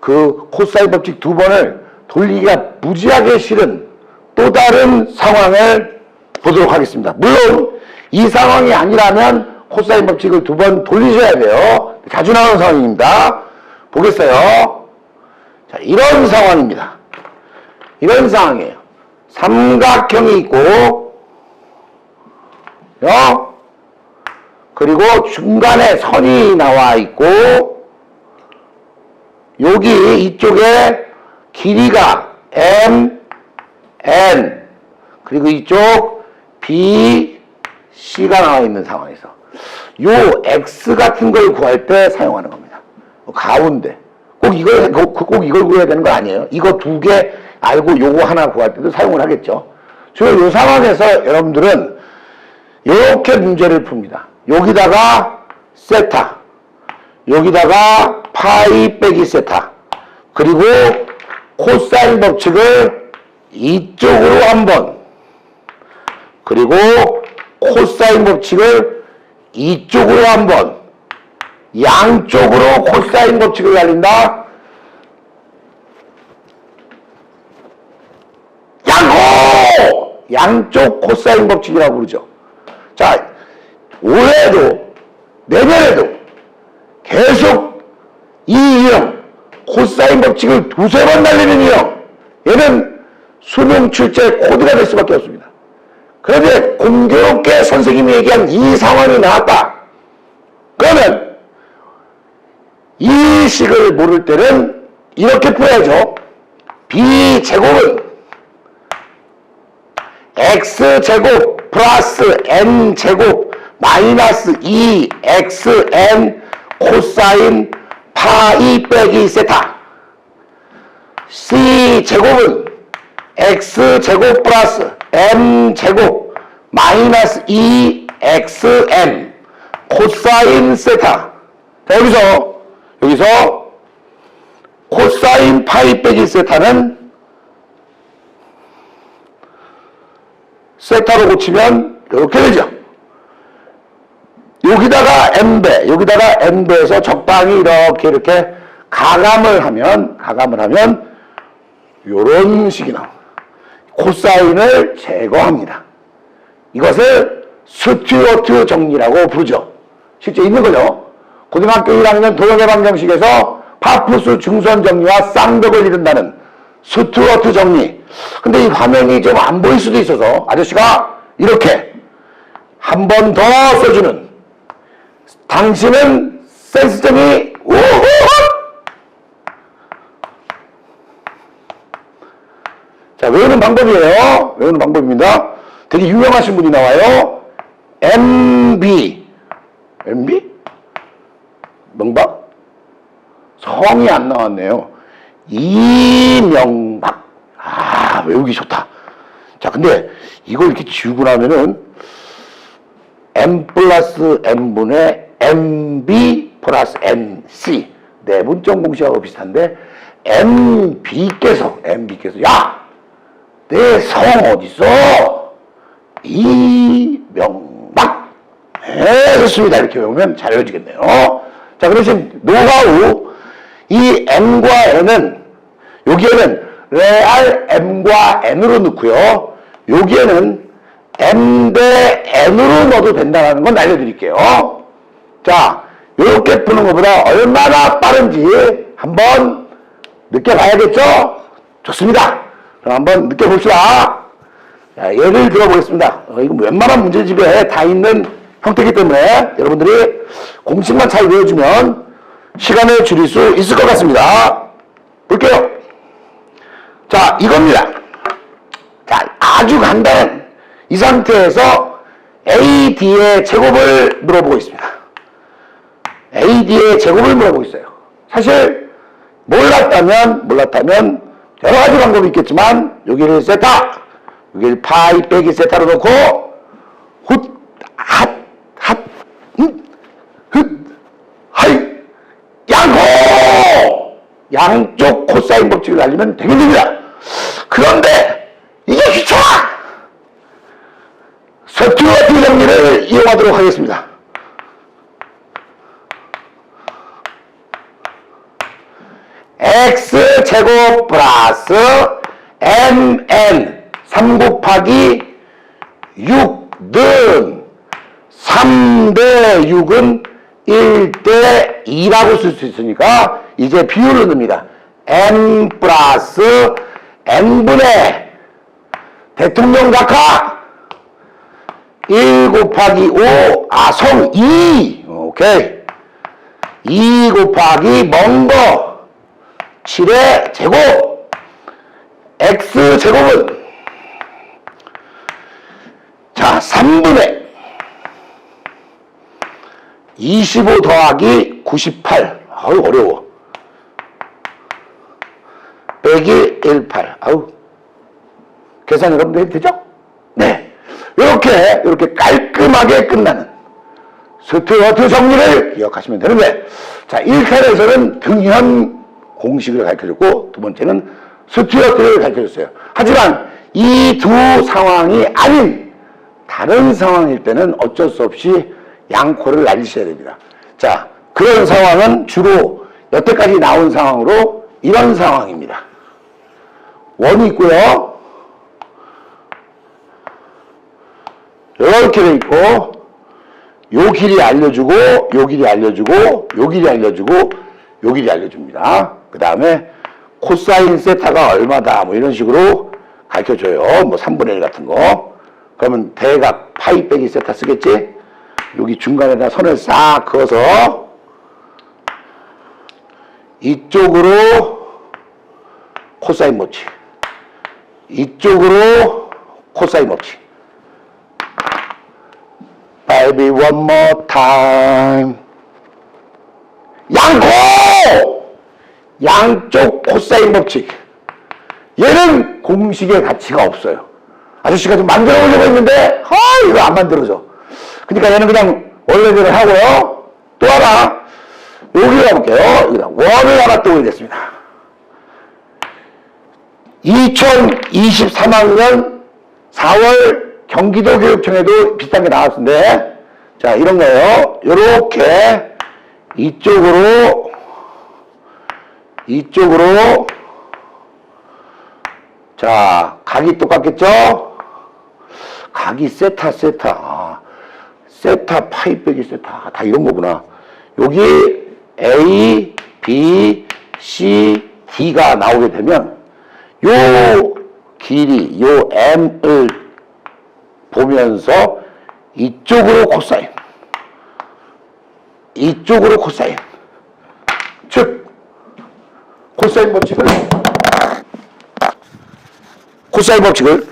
그 코사인 법칙 두 번을 돌리기가 무지하게 싫은 또 다른 상황을 보도록 하겠습니다. 물론 이 상황이 아니라면 코사인 법칙을 두 번 돌리셔야 돼요. 자주 나오는 상황입니다. 보겠어요. 자, 이런 상황입니다. 이런 상황이에요. 삼각형이 있고, 요, 그리고 중간에 선이 나와 있고, 여기 이쪽에 길이가 M, N, 그리고 이쪽 B, C가 나와 있는 상황에서 요 X 같은 걸 구할 때 사용하는 겁니다. 가운데. 꼭 이걸, 꼭, 꼭 이걸 구해야 되는 거 아니에요. 이거 두 개 알고 요거 하나 구할 때도 사용을 하겠죠. 주로 요 상황에서 여러분들은 이렇게 문제를 풉니다. 여기다가 세타, 여기다가 파이 빼기 세타, 그리고 코사인 법칙을 이쪽으로 한번, 그리고 코사인 법칙을 이쪽으로 한번, 양쪽으로 코사인 법칙을 날린다. 양호! 양쪽 코사인 법칙이라고 부르죠. 자, 올해도, 내년에도 계속 이 유형, 코사인 법칙을 두세 번 날리는 유형, 얘는 수능 출제 코드가 될 수밖에 없습니다. 그런데 공교롭게 선생님이 얘기한 이 상황이 나왔다. 그러면 이 식을 모를 때는 이렇게 풀어야죠. b제곱은 x제곱 플러스 n제곱 마이너스 2xn 코사인 파이 빼기 세타. C제곱은 x제곱 플러스 m제곱 마이너스 2xn 코사인 세타. 자 여기서 여기서 코사인 파이 빼기 세타는 세타로 고치면 이렇게 되죠. 여기다가 n배, 여기다가 n배에서 적당히 이렇게 이렇게 가감을 하면 가감을 하면 이런 식이 나옵니다. 코사인을 제거합니다. 이것을 스튜어트 정리라고 부르죠. 실제 있는 거죠. 고등학교 1학년 도형의 방정식에서 파푸스 중선 정리와 쌍벽을 이룬다는 스튜어트 정리. 근데 이 화면이 좀 안 보일 수도 있어서 아저씨가 이렇게 한 번 더 써주는 당신은 센스점이 우후! 자, 외우는 방법이에요. 외우는 방법입니다. 되게 유명하신 분이 나와요. MB. MB? 명박? 성이 안 나왔네요. 이명박. 아, 외우기 좋다. 자, 근데 이걸 이렇게 지우고 나면은 m 플러스 n분의 mb 플러스 nc 내분점 공식하고 비슷한데 mb께서 mb께서 야! 내 성 어딨어? 이명박. 네, 좋습니다. 이렇게 외우면 잘 외워지겠네요. 자, 그러신 노하우. 이 m과 n은, 여기에는 레알 m과 n으로 넣고요. 여기에는 m 대 n으로 넣어도 된다는 건 알려드릴게요. 자, 이렇게 푸는 것보다 얼마나 빠른지 한번 느껴봐야겠죠? 좋습니다. 그럼 한번 느껴봅시다. 자, 예를 들어보겠습니다. 어, 이거 웬만한 문제집에 다 있는 형태이기 때문에 여러분들이 공식만 잘 외워주면 시간을 줄일 수 있을 것 같습니다. 볼게요. 자, 이겁니다. 자, 아주 간단한 이 상태에서 AD의 제곱을 물어보고 있습니다. AD의 제곱을 물어보고 있어요. 사실 몰랐다면 몰랐다면 여러 가지 방법이 있겠지만 여기를 세타 여기를 파이 빼기 세타로 놓고 훗, 핫, 핫, 음, 훗, 하이, 양호! 양쪽 코사인 법칙을 알리면 되겠습니다. 그런데 이게 귀찮아! 서투어트 정리를 이용하도록 하겠습니다. 제곱 플러스 mn 3 곱하기 6는 3대 6은 1대 2라고 쓸 수 있으니까 이제 비율을 넣습니다. n 플러스 n분의 대통령 각하 1 곱하기 5, 아, 성 2. 오케이. 2 곱하기 먼 거 7의 제곱. x 제곱은 자, 3분의 25 더하기 98. 아유, 어려워. 빼기 18. 아우. 계산 여러분들 되죠? 네. 이렇게, 이렇게 깔끔하게 끝나는 스튜어트 정리를 기억하시면 되는데, 자, 1탄에서는 등현 공식을 가르쳐 줬고, 두 번째는 스튜어트를 가르쳐 줬어요. 하지만 이 두 상황이 아닌 다른 상황일 때는 어쩔 수 없이 양코를 날리셔야 됩니다. 자, 그런 상황은 주로 여태까지 나온 상황으로 이런 상황입니다. 원이 있고요. 이렇게 돼 있고 요 길이 알려주고 요 길이 알려주고 요 길이 알려주고 요 길이 알려줍니다. 그 다음에 코사인 세타가 얼마다 뭐 이런 식으로 가르쳐줘요. 뭐 3분의 1 같은 거. 그러면 대각 파이 빼기 세타 쓰겠지? 여기 중간에다 선을 싹 그어서 이쪽으로 코사인 모치 이쪽으로 코사인 모치 Baby one more time. 양코! 양쪽 코사인 법칙. 얘는 공식의 가치가 없어요. 아저씨가 좀 만들어 보려고 했는데 아 이거 안 만들어져. 그러니까 얘는 그냥 원래대로 하고요. 또 하나 여기 가볼게요. 여기다 원을 하나 또 올렸습니다. 2023학년 4월 경기도 교육청에도 비슷한 게 나왔는데 자 이런 거예요. 요렇게 이쪽으로 이쪽으로. 자 각이 똑같겠죠? 각이 세타 세타. 아, 세타 파이 빼기 세타. 다 이런 거구나. 여기 A, B, C, D가 나오게 되면 요 길이 요 M을 보면서 이쪽으로 코사인. 이쪽으로 코사인. 즉 코사인 법칙을 코사인 법칙을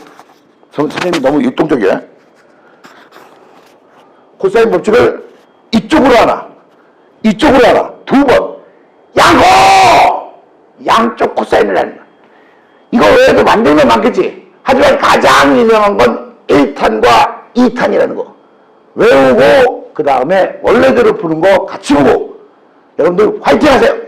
선- 선생님이 너무 율동적이야 코사인 법칙을 이쪽으로 하나 이쪽으로 하나 두 번. 양호! 양쪽 코사인을 하는. 이거 외에도 만들면 많겠지. 하지만 가장 유명한 건 1탄과 2탄이라는 거. 외우고, 그 다음에 원래대로 푸는 거 같이 보고. 여러분들 화이팅 하세요!